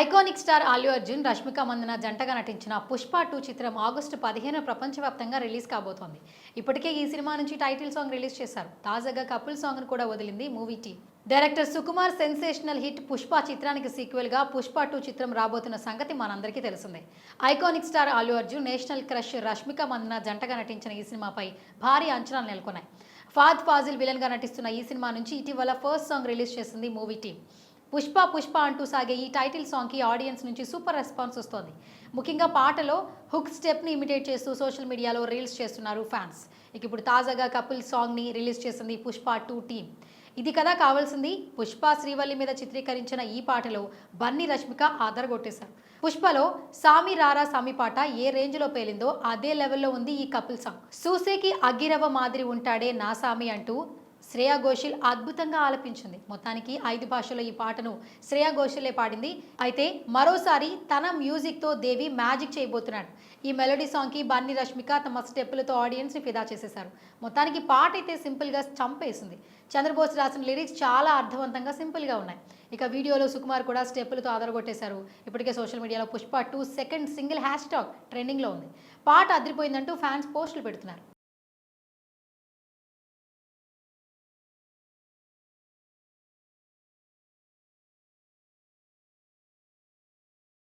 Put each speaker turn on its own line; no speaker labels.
Iconic star Allu Arjun Rashmika Mandanna జంటగా నటించిన Pushpa two చిత్రం ఆగస్టు పదిహేను ప్రపంచవ్యాప్తంగా రిలీజ్ కాబోతోంది. ఇప్పటికే ఈ సినిమా నుంచి టైటిల్ సాంగ్ రిలీజ్ చేశారు. తాజాగా కపుల్ సాంగ్ కూడా వదిలింది movie team. Director Sukumar sensational hit Pushpa చిత్రానికి సీక్వెల్గా పుష్ప టూ చిత్రం రాబోతున్న సంగతి మనందరికీ తెలిసిందే. Iconic star Allu Arjun national crush Rashmika Mandanna జంటగా నటించిన ఈ సినిమాపై భారీ అంచనాలు నెలకొన్నాయి. ఫాద్ ఫాజిల్ విలన్గా నటిస్తున్న ఈ సినిమా నుంచి ఇటీవల ఫస్ట్ సాంగ్ రిలీజ్ చేసింది మూవీ టీం. పుష్ప పుష్ప అంటూ సాగే ఈ టైటిల్ సాంగ్కి ఆడియన్స్ నుంచి సూపర్ రెస్పాన్స్ వస్తోంది. ముఖ్యంగా పాటలో హుక్ స్టెప్ని ఇమిటేట్ చేస్తూ సోషల్ మీడియాలో రీల్స్ చేస్తున్నారు ఫ్యాన్స్. ఇక ఇప్పుడు తాజాగా కపిల్ సాంగ్ని రిలీజ్ చేసింది పుష్ప టూ టీమ్. ఇది కదా కావాల్సింది. పుష్ప శ్రీవల్లి మీద చిత్రీకరించిన ఈ పాటలో బన్నీ రష్మిక ఆదరగొట్టేశారు పుష్పలో సామి రారా సామి పాట ఏ రేంజ్లో పేలిందో అదే లెవెల్లో ఉంది ఈ కపిల్ సాంగ్. సూసేకి అగ్గిరవ మాదిరి ఉంటాడే నా సామి అంటూ శ్రేయా ఘోషల్ అద్భుతంగా ఆలపించింది. మొత్తానికి ఐదు భాషల్లో ఈ పాటను శ్రేయా ఘోషలే పాడింది. అయితే మరోసారి తన మ్యూజిక్తో దేవి మ్యాజిక్ చేయబోతున్నాడు. ఈ మెలోడీ సాంగ్కి బన్నీ రష్మిక తమ స్టెప్పులతో ఆడియన్స్ని ఫిదా చేసేశారు. మొత్తానికి పాట అయితే సింపుల్గా చంపేసింది. చంద్రబోస్ రాసిన లిరిక్స్ చాలా అర్థవంతంగా సింపుల్గా ఉన్నాయి. ఇక వీడియోలో సుకుమార్ కూడా స్టెప్పులతో ఆదరగొట్టేశారు ఇప్పటికే సోషల్ మీడియాలో Pushpa two second single hashtag ట్రెండింగ్లో ఉంది. పాట అదిరిపోయిందంటూ ఫ్యాన్స్ పోస్టులు పెడుతున్నారు.